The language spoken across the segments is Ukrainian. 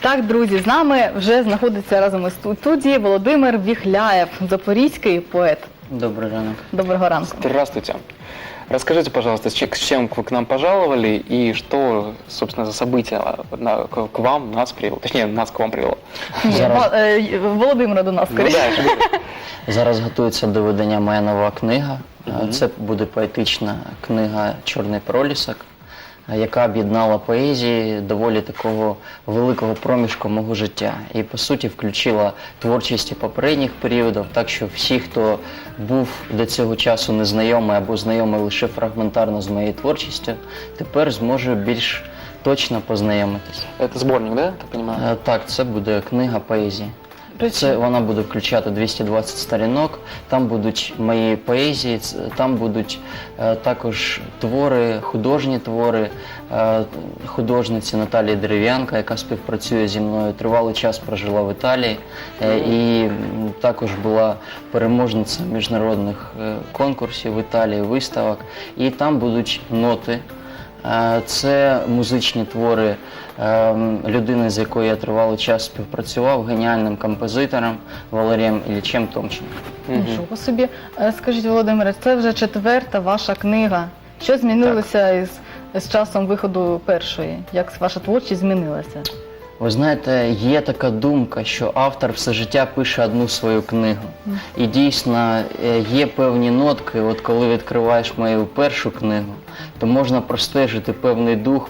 Так, друзі, з нами вже знаходиться разом із студії Володимир Віхляєв, запорізький поет. Добрый ранок. Доброго ранку. Здравствуйте. Расскажите, пожалуйста, с че- с чем вы к нам пожаловали и что, собственно, за событие на- к к вам, нас привело, точнее, нас к вам привело. Ні, Зараз. Ва- е, Володимира до нас Ну скоріше. да, я же говорю. Зараз готується до видання моя нова книга. Е, Це буде поетична книга Чорний пролісок, е, яка об'єднала поезії доволі такого великого проміжку мого життя. І по суті включила творчості попередніх періодів, так що всі, хто був до цього часу незнайомий або знайомий лише фрагментарно з моєю творчістю, тепер зможе більш точно познайомитися. Это сборник, да, так? Е, Так, це буде книга поезії. Це вона буде включати 220 сторінок. Там будуть мої поезії, там будуть е, також твори, художні твори е, художниці Наталії Дерев'янка, яка співпрацює зі мною. Тривалий час прожила в Італії е, і також була переможниця міжнародних е, конкурсів в Італії, виставок. І там будуть ноти. Е, Це музичні твори ем, людини, з якою я тривалий час співпрацював, геніальним композитором Валерієм Іллічем Томченком. Нічого собі. Е, Скажіть, Володимире, це вже четверта ваша книга. Що змінилося із, з часом виходу першої? Як ваша творчість змінилася? Ви знаєте, є така думка, що автор все життя пише одну свою книгу. І дійсно е, є певні нотки, от коли відкриваєш мою першу книгу, то можна простежити певний дух,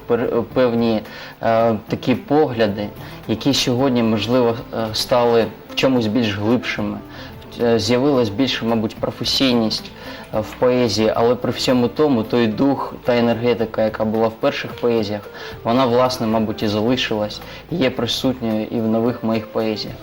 певні е, такі погляди, які сьогодні, можливо, е, стали в чомусь більш глибшими. Е, З'явилась більше, мабуть, професійність е, в поезії, але при всьому тому той дух та енергетика, яка була в перших поезіях, вона, власне, мабуть, і залишилась, є присутньою і в нових моїх поезіях.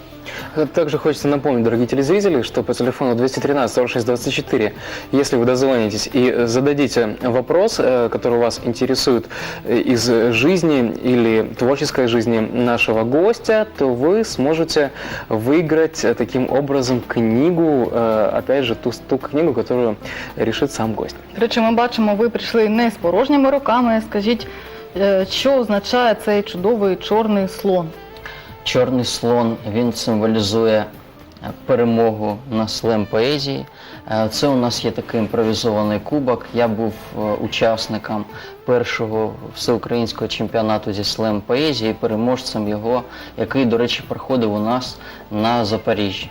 Также хочется напомнить, дорогие телезрители, что по телефону 213 46 24, если вы дозвонитесь и зададите вопрос, э, который вас интересует э, из жизни или творческой жизни нашего гостя, то вы сможете выиграть э, таким образом книгу, э, опять же, ту, ту книгу, которую решит сам гость. До речі, ми бачимо, ви прийшли не з порожніми руками. Скажіть, е, що означає цей чудовий чорний слон? Чорний слон він символізує е, перемогу на слем поезії. Е, Це у нас є такий імпровізований кубок. Я був е, учасником першого всеукраїнського чемпіонату зі слем поезії, переможцем його, який, до речі, проходив у нас на Запоріжжі.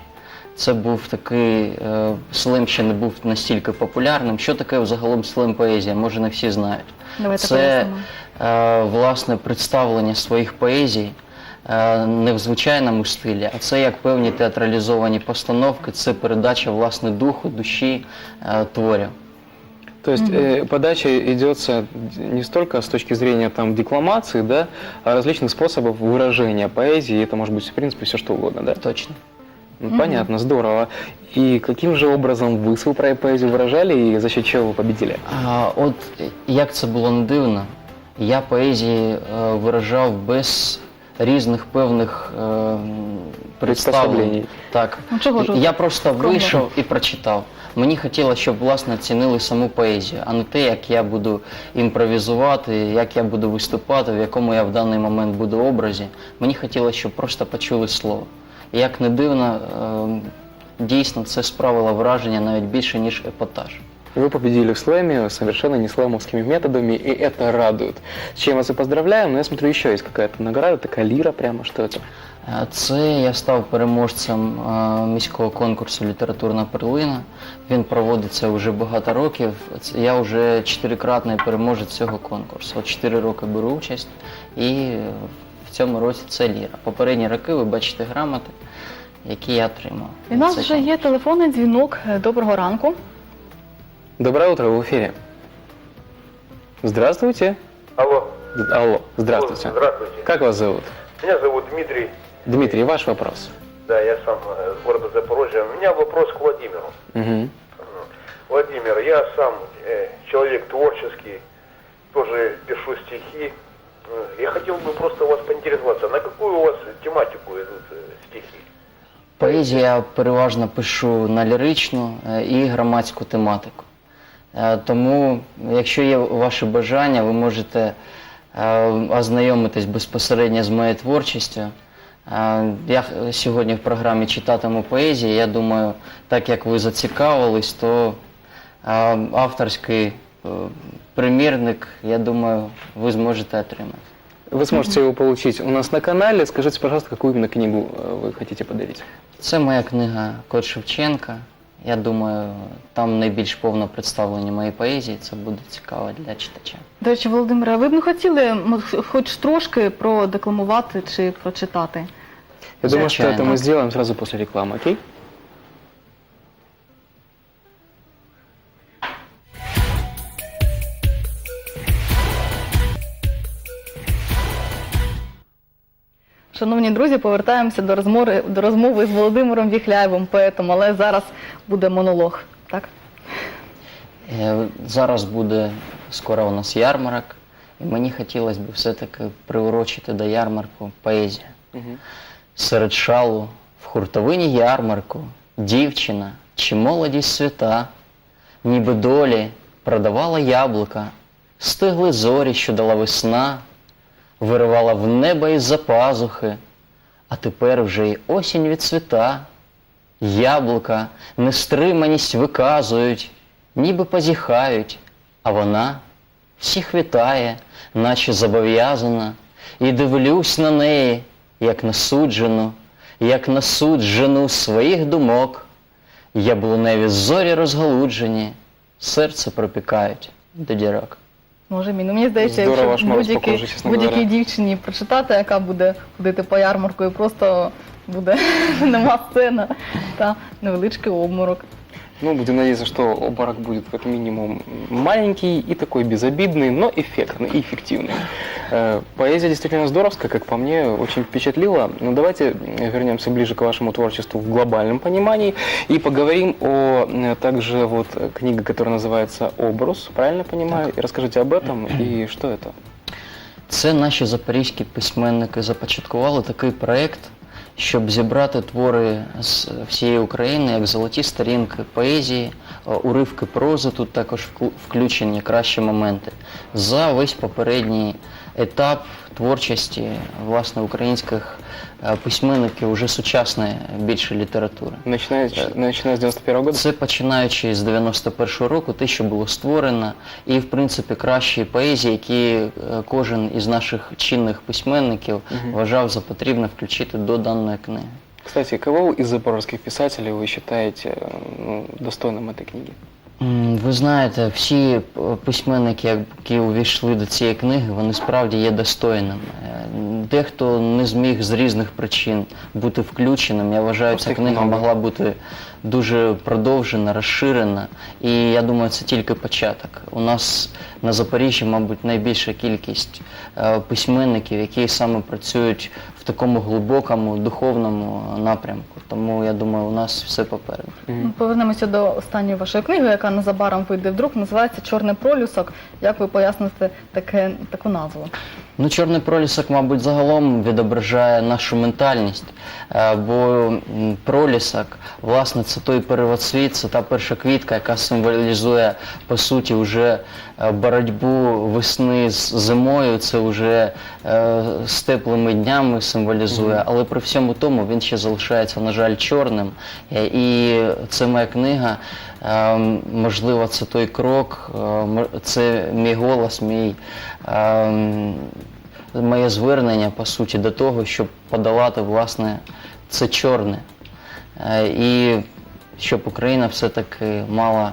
Це був такий слем, ще не був настільки популярним. Що таке взагалом слем поезія? Може, не всі знають. Давайте Це власне представлення своїх поезій не в звичайному стилі, а це як певні театралізовані постановки, це передача власне духу, душі е, творів. То есть э, подача идется не столько с точки зрения там декламации, да, а различных способов выражения поэзии. Это может быть, в принципе, все что угодно, да? Точно. Ну, Понятно, здорово. И каким же образом вы свою про- поэзию выражали и за счет чего вы победили? А, от як це було не дивно, я поезії е, виражав без різних певних е, представлень. Так. Ну, чого ж ви я просто вийшов і прочитав. Мені хотілося, щоб власне цінили саму поезію, а не те, як я буду імпровізувати, як я буду виступати, в якому я в даний момент буду образі. Мені хотілося, щоб просто почули слово. І як не дивно, е, дійсно це справило враження навіть більше, ніж епатаж. Вы победили в слэме совершенно не слэмовскими методами, и это радует. С чем вас и поздравляем, но я смотрю, еще есть какая-то награда, такая лира прямо, что это? Е, Це я став переможцем е, міського конкурсу Літературна перлина. Він проводиться вже багато років. Це- Я вже чотирикратний переможець цього конкурсу. От чотири роки беру участь, і е, в цьому році це ліра. Попередні роки ви бачите грамоти, які я отримав. І у нас Це вже є телефонний дзвінок. Е, Доброго ранку. Доброе утро, вы в эфире. Здравствуйте. Алло. Д- Алло, здравствуйте. Здравствуйте. Как вас зовут? Меня зовут Дмитрий. Дмитрий, ваш вопрос. Да, я сам э, с города Запорожья. У меня вопрос к Владимиру. Мгм. Владимир, я сам э, человек творческий, тоже пишу стихи. Э, Я хотел бы просто у вас поинтересоваться, на какую у вас тематику идут э, стихи? Поезію я переважно пишу на ліричну е, і громадську тематику. Е, Тому, якщо є ваше бажання, ви можете е, ознайомитись безпосередньо з моєю творчістю. Е, Я х- сьогодні в програмі читатиму поезію. Я думаю, так як ви зацікавились, то е, авторський е, примірник, я думаю, ви зможете отримати. Вы сможете его получить у нас на канале. Скажите, пожалуйста, какую именно книгу э, вы хотите подарить? Це моя книга Кот Шевченка. Я думаю, там найбільш повно представлені мої поезії. Це буде цікаво для читача. До речі, Володимире, а ви б не хотіли м, х- хоч трошки продекламувати чи прочитати? Я думаю, что Звичайно. это мы сделаем сразу после рекламы, окей? Шановні друзі, повертаємося до розмови, до розмови з Володимиром Віхляєвим, поетом, але зараз буде монолог. Так? Е, Зараз буде скоро у нас ярмарок, і мені хотілося б все-таки приурочити до ярмарку поезію. Мгм. Серед шалу в хуртовині ярмарку дівчина чи молодість свята, ніби долі продавала яблука, стигли зорі, що дала весна, виривала в небо із-за пазухи, а тепер вже й осінь відцвіта. Яблука нестриманість виказують, ніби позіхають, а вона всіх вітає, наче зобов'язана, і дивлюсь на неї, як на суджену, як на суджену своїх думок. Яблуневі зорі розгалуджені, серце пропікають до дірок. Може, мій. Ну, мені здається, Здорово, якщо будь-якій чесно будь-якій говоря. дівчині прочитати, яка буде ходити по ярмарку і просто буде нема сцена та невеличкий обморок. Ну, будем надеяться, что обморок будет как минимум маленький и такой безобидный, но эффектный и эффективный. Э, Поэзия действительно здоровская, как по мне, очень впечатлила. Но давайте вернемся ближе к вашему творчеству в глобальном понимании и поговорим о э, также вот э, книге, которая называется «Обрус», правильно понимаю? И расскажите об этом и что это? Це наші запорізькі письменники започаткували такий проєкт, щоб зібрати твори з всієї України, як золоті сторінки поезії, е, уривки прози, тут також вклю- включені кращі моменти. За весь попередній етап творчості власне українських е, письменників уже сучасної більше літератури. Начиная, начиная с 91 года? Це починаючи з 91-го року, те, що було створено, і в принципі кращі поезії, які е, кожен із наших чинних письменників вважав за потрібне включити до даної книги. Кстати, кого из запорожских писателей вы считаете э, ну, достойным этой книги? Ви знаєте, всі письменники, які увійшли до цієї книги, вони справді є достойними. Е, Дехто не зміг з різних причин бути включеним. Я вважаю, ця книга могла бути дуже продовжена, розширена. І я думаю, це тільки початок. У нас на Запоріжжі, мабуть, найбільша кількість е, письменників, які саме працюють такому глибокому духовному напрямку. Тому я думаю, у нас все попереду. Ну, Повернемося до останньої вашої книги, яка незабаром вийде в друк, називається Чорний пролюсок. Як ви поясните таке, таку назву? Ну, чорний пролісок, мабуть, загалом відображає нашу ментальність, е, бо пролісок, власне, це той первоцвіт, це та перша квітка, яка символізує, по суті, вже е, боротьбу весни з зимою, це вже е, з теплими днями символізує, але при всьому тому він ще залишається, на жаль, чорним. Е, І це моя книга. Е, Можливо, це той крок, е, це мій голос, мій е, моє звернення по суті до того, щоб подолати власне це чорне. Е, І щоб Україна все-таки мала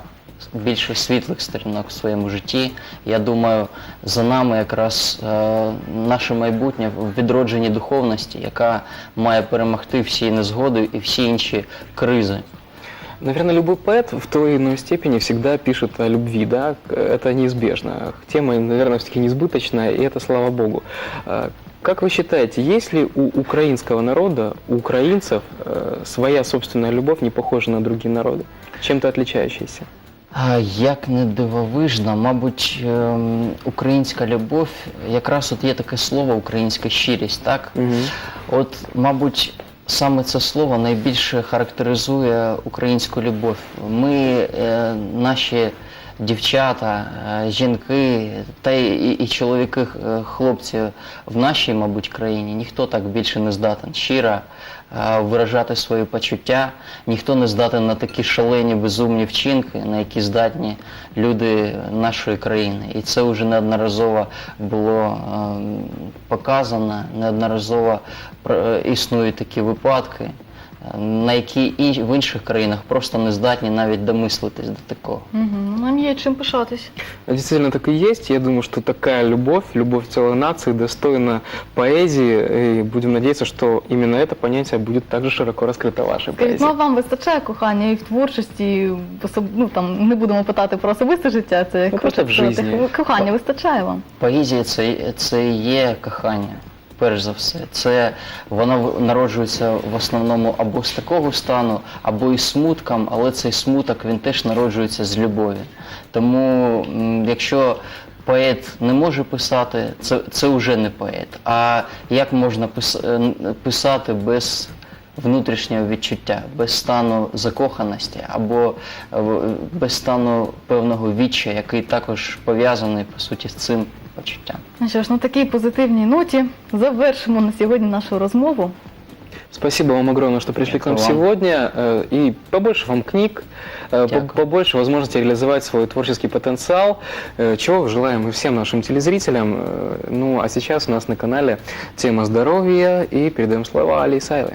більше світлих сторінок в своєму житті. Я думаю, за нами якраз е, наше майбутнє в відродженні духовності, яка має перемогти всі незгоди і всі інші кризи. Наверное, любой поэт в той или иной степени всегда пишет о любви, да, это неизбежно. Тема, наверное, все-таки несбыточная, и это слава богу. А, Как вы считаете, есть ли у украинского народа, у украинцев э, своя собственная любовь, не похожая на другие народы, чем-то отличающаяся? Як не дивовижно, мабуть, ем, українська любов, якраз от є таке слово українська щирість, так? От, мабуть, саме це слово найбільше характеризує українську любов. Ми, е, наші дівчата, е, жінки та і, і чоловіки, е, хлопці в нашій, мабуть, країні ніхто так більше не здатен щиро е, виражати свої почуття, ніхто не здатен на такі шалені безумні вчинки, на які здатні люди нашої країни. І це вже неодноразово було показано, неодноразово існують такі випадки на які і в інших країнах просто не здатні навіть домислитись до такого. Угу. Нам є чим пишатись. Действительно так и есть. Я думаю, что такая любовь, любовь целой нации достойна поэзии. И будем надеяться, что именно это понятие будет также широко раскрыто в вашей Скажіть, поэзии. ну а вам вистачає кохання і в творчості, і в особ... ну, там, не будемо питати про особисте життя, це як Ну, просто хочете в сказати. житті. Кохання вистачає вам? Поезія це, це і є кохання, перш за все. Це воно народжується в основному або з такого стану, або із смутком, але цей смуток він теж народжується з любові. Тому якщо поет не може писати, це, це вже не поет. А як можна е, писати без внутрішнього відчуття, без стану закоханості або е, без стану певного відчя, який також пов'язаний по суті з цим почуттям. Ну що ж, на такій позитивній ноті завершимо на сьогодні нашу розмову. Спасибо вам огромное, что пришли к нам Дякую вам. сегодня. э, И побольше вам книг, э, по- Дякую. побольше возможности реализовать свой творческий потенциал, э, чего желаем и всем нашим телезрителям. Э, Ну а сейчас у нас на канале тема здоровья и передаем слова Али Исаевой.